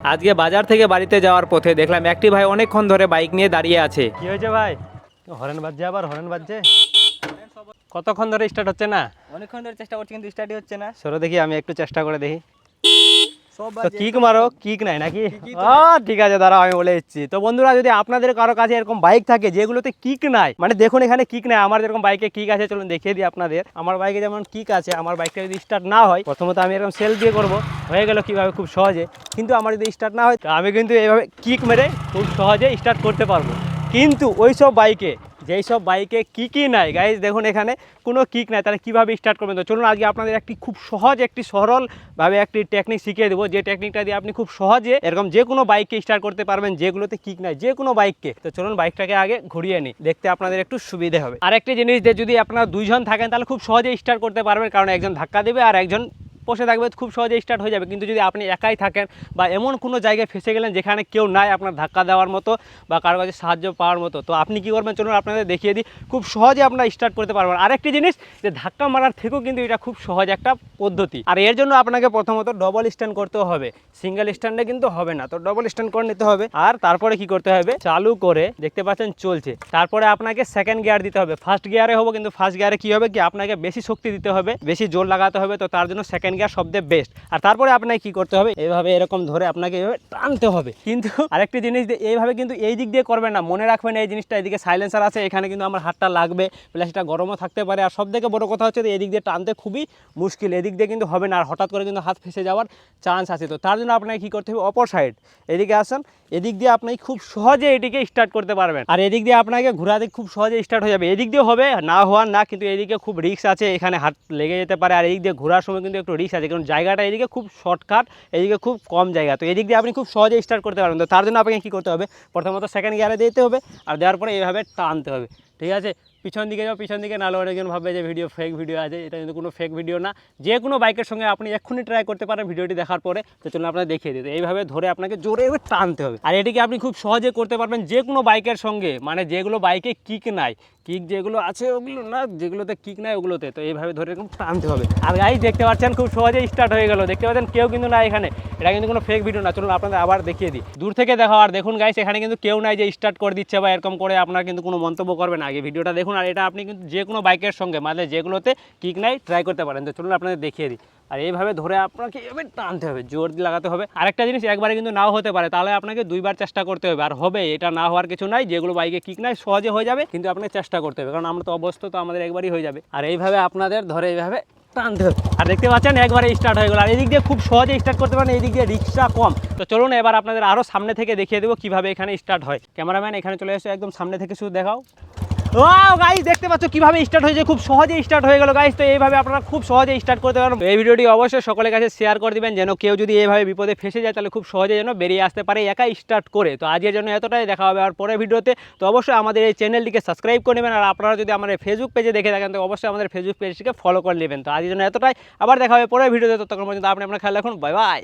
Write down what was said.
আজকে বাজার থেকে বাড়িতে যাওয়ার পথে দেখলাম একটি ভাই অনেকক্ষণ ধরে বাইক নিয়ে দাঁড়িয়ে আছে। কি হয়েছে ভাই? হরেন বাজছে আবার হরেন বাজছে? কতক্ষণ ধরে স্টার্ট হচ্ছে না? অনেকক্ষণ ধরে চেষ্টা করছি কিন্তু স্টার্টই হচ্ছে না। সরো দেখি আমি একটু চেষ্টা করে দেখি। কিক মারো কিক নাই নাকি? ঠিক আছে দাঁড়াও আমি বলে দিচ্ছি। তো বন্ধুরা যদি আপনাদের কারও কাছে এরকম বাইক থাকে যেগুলোতে কিক নাই মানে দেখুন এখানে কিক নাই আমার যেরকম বাইকে কিক আছে চলুন দেখিয়ে দিই আপনাদের। আমার বাইকে যেমন কিক আছে আমার বাইকটা যদি স্টার্ট না হয় প্রথমত আমি এরকম সেল দিয়ে করব। হয়ে গেল কীভাবে? খুব সহজে। কিন্তু আমার যদি স্টার্ট না হয় তো আমি কিন্তু এইভাবে কিক মেরে খুব সহজে স্টার্ট করতে পারব। কিন্তু ওই সব বাইকে যেই সব বাইকে কিকই নাই গাইজ দেখুন এখানে কোনো কিক নাই, তাহলে কীভাবে স্টার্ট করবেন? তো চলুন, আজকে আপনাদের একটি খুব সহজ, একটি সরলভাবে একটি টেকনিক শিখিয়ে দেবো। যে টেকনিকটা দিয়ে আপনি খুব সহজে এরকম যে কোনো বাইককে স্টার্ট করতে পারবেন যেগুলোতে কিক নাই, যে কোনো বাইককে তো চলুন বাইকটাকে আগে ঘুরিয়ে নিই, দেখতে আপনাদের একটু সুবিধে হবে। আরেকটি জিনিস যে যদি আপনারা দুইজন থাকেন, তাহলে খুব সহজে স্টার্ট করতে পারবেন, কারণ একজন ধাক্কা দেবে আর একজন বসে থাকবে, খুব সহজে স্টার্ট হয়ে যাবে। কিন্তু যদি আপনি একাই থাকেন বা এমন কোনো জায়গায় ফেসে গেলেন যেখানে কেউ নাই আপনার ধাক্কা দেওয়ার মতো বা কারও কাছে সাহায্য পাওয়ার মতো, তো আপনি কী করবেন? চলুন আপনাদের দেখিয়ে দিই। খুব সহজে আপনারা স্টার্ট করতে পারবেন। আরেকটি জিনিস, যে ধাক্কা মারার থেকেও কিন্তু এটা খুব সহজ একটা পদ্ধতি। আর এর জন্য আপনাকে প্রথমত ডবল স্ট্যান্ড করতে হবে। সিঙ্গেল স্ট্যান্ডে কিন্তু হবে না। তো ডবল স্ট্যান্ড করে নিতে হবে। আর তারপরে কি করতে হবে? চালু করে দেখতে পাচ্ছেন চলছে। তারপরে আপনাকে সেকেন্ড গিয়ার দিতে হবে। ফার্স্ট গিয়ারে হব, কিন্তু ফার্স্ট গিয়ারে কি হবে? কি আপনাকে বেশি শক্তি দিতে হবে, বেশি জোর লাগাতে হবে। তো তার জন্য সেকেন্ড গিয়ার সবচেয়ে বেস্ট আর তারপরে আপনাকে কি করতে হবে? এইভাবে এরকম ধরে আপনাকে এইভাবে টানতে হবে। কিন্তু আরেকটি জিনিস এইভাবে কিন্তু এই দিক দিয়ে করবেন না, মনে রাখবেন এই জিনিসটা এদিকে সাইলেন্সার আছে, এখানে কিন্তু আমার হাতটা লাগবে প্লাস এটা গরমও থাকতে পারে। আর সব থেকে বড় কথা হচ্ছে যে এদিক দিয়ে টানতে খুবই মুশকিল, এদিক দিয়ে কিন্তু হবে না। আর হঠাৎ করে কিন্তু হাত ফেসে যাওয়ার চান্স আছে। তো তার জন্য আপনাকে কী করতে হবে? অপর সাইড এদিকে আসেন। এদিক দিয়ে আপনি খুব সহজে এটিকে স্টার্ট করতে পারবেন। আর এদিক দিয়ে আপনাকে ঘোরাতে খুব সহজে স্টার্ট হয়ে যাবে। এদিক দিয়ে হবে, না হওয়ার না, কিন্তু এদিকে খুব রিস্ক আছে। এখানে হাত লেগে যেতে পারে। আর এদিক দিয়ে ঘোরার সময় কিন্তু একটু রিস্ক আছে। কারণ জায়গাটা এদিকে খুব শর্টকাট এদিকে খুব কম জায়গা। তো এদিক দিয়ে আপনি খুব সহজে স্টার্ট করতে পারবেন। তো তার জন্য আপনাকে কী করতে হবে? প্রথমত সেকেন্ড গিয়ারে দিতে হবে আর দেওয়ার পরে এইভাবে টানতে হবে। ঠিক আছে? পিছন দিকে যাও, পিছন দিকে নাহলে অনেকজন ভাববে যে ভিডিও ফেক ভিডিও আছে, এটা কিন্তু কোনো ফেক ভিডিও না। যে কোনো বাইকের সঙ্গে আপনি এক্ষুনি ট্রাই করতে পারেন ভিডিওটি দেখার পরে। তো চলুন আপনাকে দেখিয়ে দিতে এইভাবে ধরে আপনাকে জোরে টানতে হবে। আর এটিকে আপনি খুব সহজে করতে পারবেন যে কোনো বাইকের সঙ্গে। মানে যেগুলো বাইকে কিক নাই। কিক যেগুলো আছে ওগুলো না, যেগুলোতে কিক নাই ওগুলোতে। তো এইভাবে ধরে এরকম টানতে হবে। আর গাই দেখতে পাচ্ছেন খুব সহজেই স্টার্ট হয়ে গেল। দেখতে পাচ্ছেন কেউ কিন্তু না এখানে। এটা কিন্তু কোনো ফেক ভিডিও না। চলুন আপনাদের আবার দেখিয়ে দিই। দূর থেকে দেখো আর দেখুন গাইস এখানে কিন্তু কেউ নাই যে স্টার্ট করে দিচ্ছে বা এরকম করে আপনার কিন্তু কোনো মন্তব্য করবেন আগে ভিডিওটা দেখুন, আর এটা আপনি কিন্তু যে কোনো বাইকের সঙ্গে মানে যেগুলোতে কিক নাই ট্রাই করতে পারেন। তো চলুন আপনাদের দেখিয়ে দিই। আর এইভাবে ধরে আপনাকে এভাবে টানতে হবে, জোর দিয়ে লাগাতে হবে। আরেকটা জিনিস একবারে কিন্তু নাও হতে পারে, তাহলে আপনাকে দুইবার চেষ্টা করতে হবে। আর হবে, এটা না হওয়ার কিছু নাই, যেগুলো বাইকে কিক নাই, সহজে হয়ে যাবে, কিন্তু আপনাকে চেষ্টা করতে হবে। কারণ আমরা তো অবস্থ তো আমাদের একবারই হয়ে যাবে। আর এইভাবে আপনাদের ধরে এইভাবে টানতে হবে। আর দেখতে পাচ্ছেন, একবারে স্টার্ট হয়ে গেল। আর এদিক দিয়ে খুব সহজে স্টার্ট করতে পারেন, এদিক দিয়ে রিক্সা কম। তো চলুন এবার আপনাদের আরও সামনে থেকে দেখিয়ে দেবো কীভাবে এখানে স্টার্ট হয়। ক্যামেরাম্যান, এখানে চলে এসে, একদম সামনে থেকে শুধু দেখাও। ও গাইস দেখতে পাচ্ছ কীভাবে স্টার্ট হয়েছে? খুব সহজে স্টার্ট হয়ে গেল গাইস তো এইভাবে আপনারা খুব সহজে স্টার্ট করতে পারেন এই ভিডিওটি অবশ্যই সকলের কাছে শেয়ার করে দিবেন, যেন কেউ যদি এইভাবে বিপদে ফেসে যায়, তাহলে খুব সহজে যেন বেরিয়ে আসতে পারে, একাই স্টার্ট করে। তো আজকের জন্য এতটাই, দেখা হবে আর পরের ভিডিওতে তো অবশ্যই আমাদের এই চ্যানেলটিকে সাবস্ক্রাইব করে নেবেন, আর আপনারা যদি আমাদের ফেসবুক পেজে দেখে থাকেন, তো অবশ্যই আমাদের ফেসবুক পেজটিকে ফলো করে নেবেন। তো আজকের জন্য এতটাই, আবার দেখা হবে পরের ভিডিওতে ততক্ষণ পর্যন্ত আপনি আপনার খেয়াল রাখুন। Bye bye